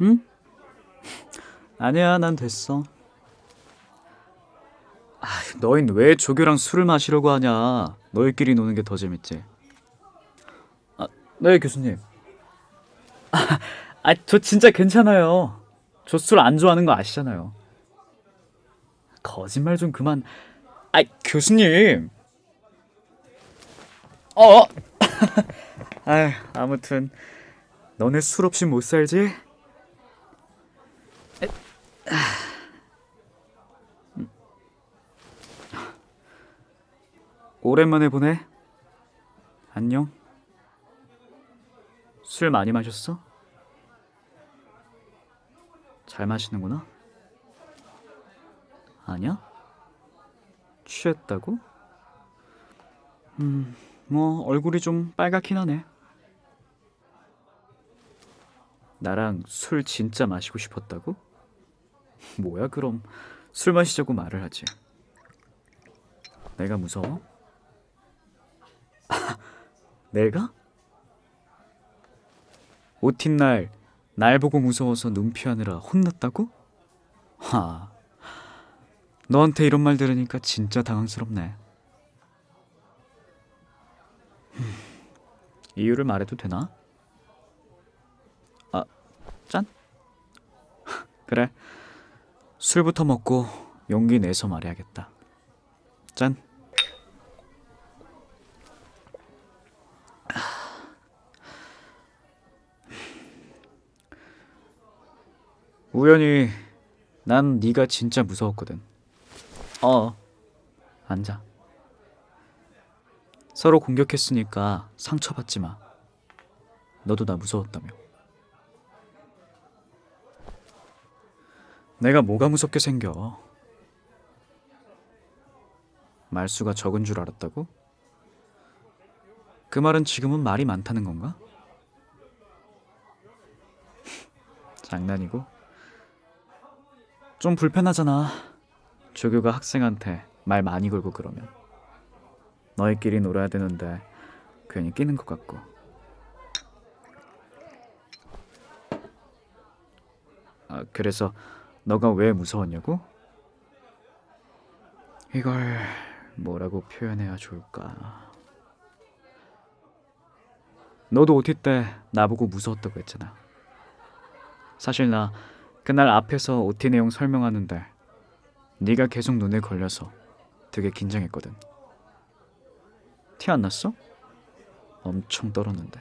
응? 아니야, 난 됐어. 아, 너흰 왜 조교랑 술을 마시려고 하냐? 너희끼리 노는 게 더 재밌지. 아, 네, 교수님. 아, 저 진짜 괜찮아요. 저 술 안 좋아하는 거 아시잖아요. 거짓말 좀 그만. 아, 교수님. 어. 아, 아무튼 너네 술 없이 못 살지? 에, 아. 음. 오랜만에 보네. 안녕. 술 많이 마셨어? 잘 마시는구나. 아니야? 취했다고? 음, 뭐 얼굴이 좀 빨갛긴 하네. 나랑 술 진짜 마시고 싶었다고? 뭐야 그럼 술 마시자고 말을 하지. 내가 무서워? 내가? 오틴 날, 날 보고 무서워서 눈 피하느라 혼났다고? 하, 너한테 이런 말 들으니까 진짜 당황스럽네. 흠, 이유를 말해도 되나? 아, 짠? 그래, 술부터 먹고 용기 내서 말해야겠다. 짠. 우연히 난 네가 진짜 무서웠거든. 어. 앉아. 서로 공격했으니까 상처받지 마. 너도 나 무서웠다며. 내가 뭐가 무섭게 생겨? 말수가 적은 줄 알았다고? 그 말은 지금은 말이 많다는 건가? 장난이고. 좀 불편하잖아. 조교가 학생한테 말 많이 걸고 그러면. 너희끼리 놀아야 되는데 괜히 끼는 것 같고. 아, 그래서 너가 왜 무서웠냐고? 이걸 뭐라고 표현해야 좋을까? 너도 OT 때 나보고 무서웠다고 했잖아. 사실 나 그날 앞에서 OT 내용 설명하는데 네가 계속 눈에 걸려서 되게 긴장했거든. 티 안 났어? 엄청 떨었는데.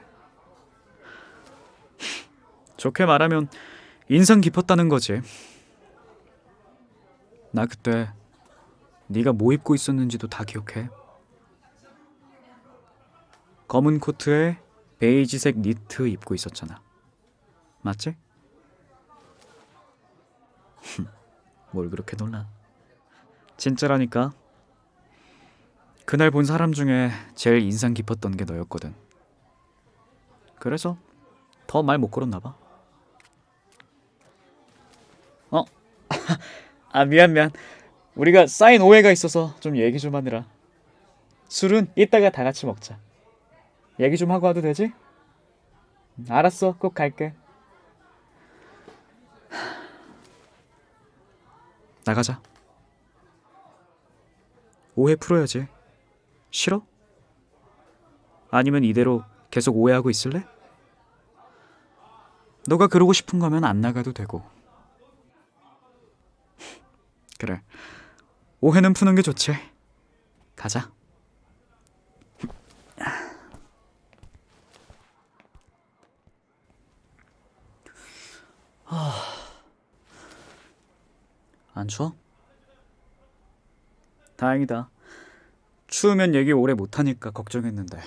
좋게 말하면 인상 깊었다는 거지. 나 그때 네가 뭐 입고 있었는지도 다 기억해. 검은 코트에 베이지색 니트 입고 있었잖아. 맞지? 뭘 그렇게 놀라? 진짜라니까. 그날 본 사람 중에 제일 인상 깊었던 게 너였거든. 그래서 더 말 못 걸었나 봐. 어? 아 미안 미안. 우리가 쌓인 오해가 있어서 좀 얘기 좀 하느라. 술은 이따가 다 같이 먹자. 얘기 좀 하고 와도 되지? 음, 알았어. 꼭 갈게. 나가자. 오해 풀어야지. 싫어? 아니면 이대로 계속 오해하고 있을래? 너가 그러고 싶은 거면 안 나가도 되고. 그래. 오해는 푸는 게 좋지. 가자. 안 추워? 다행이다. 추우면 얘기 오래 못하니까 걱정했는데.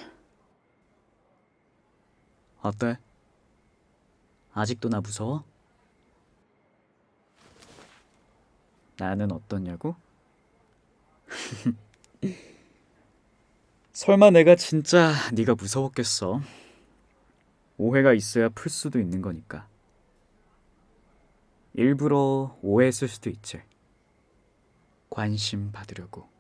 어때? 아직도 나 무서워? 나는 어떻냐고? 설마 내가 진짜 네가 무서웠겠어? 오해가 있어야 풀 수도 있는 거니까. 일부러 오해했을 수도 있지. 관심 받으려고.